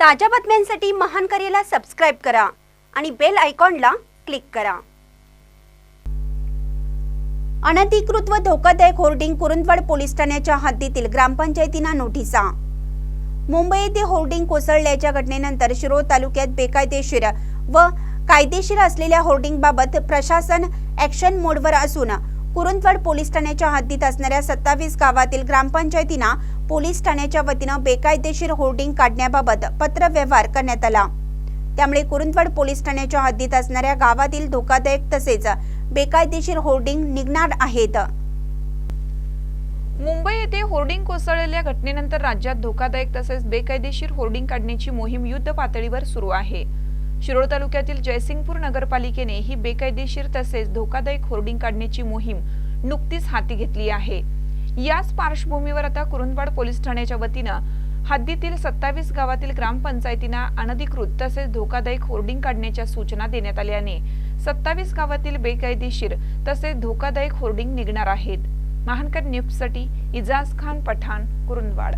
ताज्या बातम्यांसाठी महान करेला सबस्क्राईब करा आणि बेल आयकॉनला क्लिक करा. अनधिकृत व धोकादायक होर्डिंग कुरुंदवाड पोलीस ठाण्याच्या हद्दीतील ग्रामपंचायतींना नोटिसा. मुंबई येथे होर्डिंग कोसळल्याच्या घटनेनंतर शिरोळ तालुक्यात बेकायदेशीर व कायदेशीर असलेल्या होर्डिंगबाबत प्रशासन ॲक्शन मोडवर असून कुरुंदवाड पोलीस ठाण्याच्या हद्दीत असणाऱ्या सत्तावीस गावातील ग्रामपंचायतींना पोलीस ठाण्याच्या वतीनं बेकायदेशीर होर्डिंग काढण्याबाबत पत्रव्यवहार करण्यात आला. त्यामुळे कुरुंदवाड पोलीस ठाण्याच्या हद्दीत असणाऱ्या गावातील धोकादायक तसेच बेकायदेशीर होर्डिंग निघणार आहेत. मुंबई येथे होर्डिंग कोसळलेल्या घटनेनंतर राज्यात धोकादायक तसेच बेकायदेशीर होर्डिंग काढण्याची मोहीम युद्ध पातळीवर सुरू आहे. शिरोळ तालुक्यातील जयसिंगपूर नगरपालिकेने ही बेकायदेशीर तसेच धोकादायक होर्डिंग काढण्याची मोहीम नुकतीच हाती घेतली आहे. याच पार्श्वभूमीवर आता कुरुंदवाड पोलीस ठाण्याच्या वतीनं हद्दीतील सत्तावीस गावातील ग्रामपंचायतींना अनधिकृत तसेच धोकादायक होर्डिंग काढण्याच्या सूचना देण्यात आल्याने सत्तावीस गावातील बेकायदेशीर तसेच धोकादायक होर्डिंग निघणार आहेत. महानकर न्यूजसाठी इजाज खान पठाण कुरुंदवाड.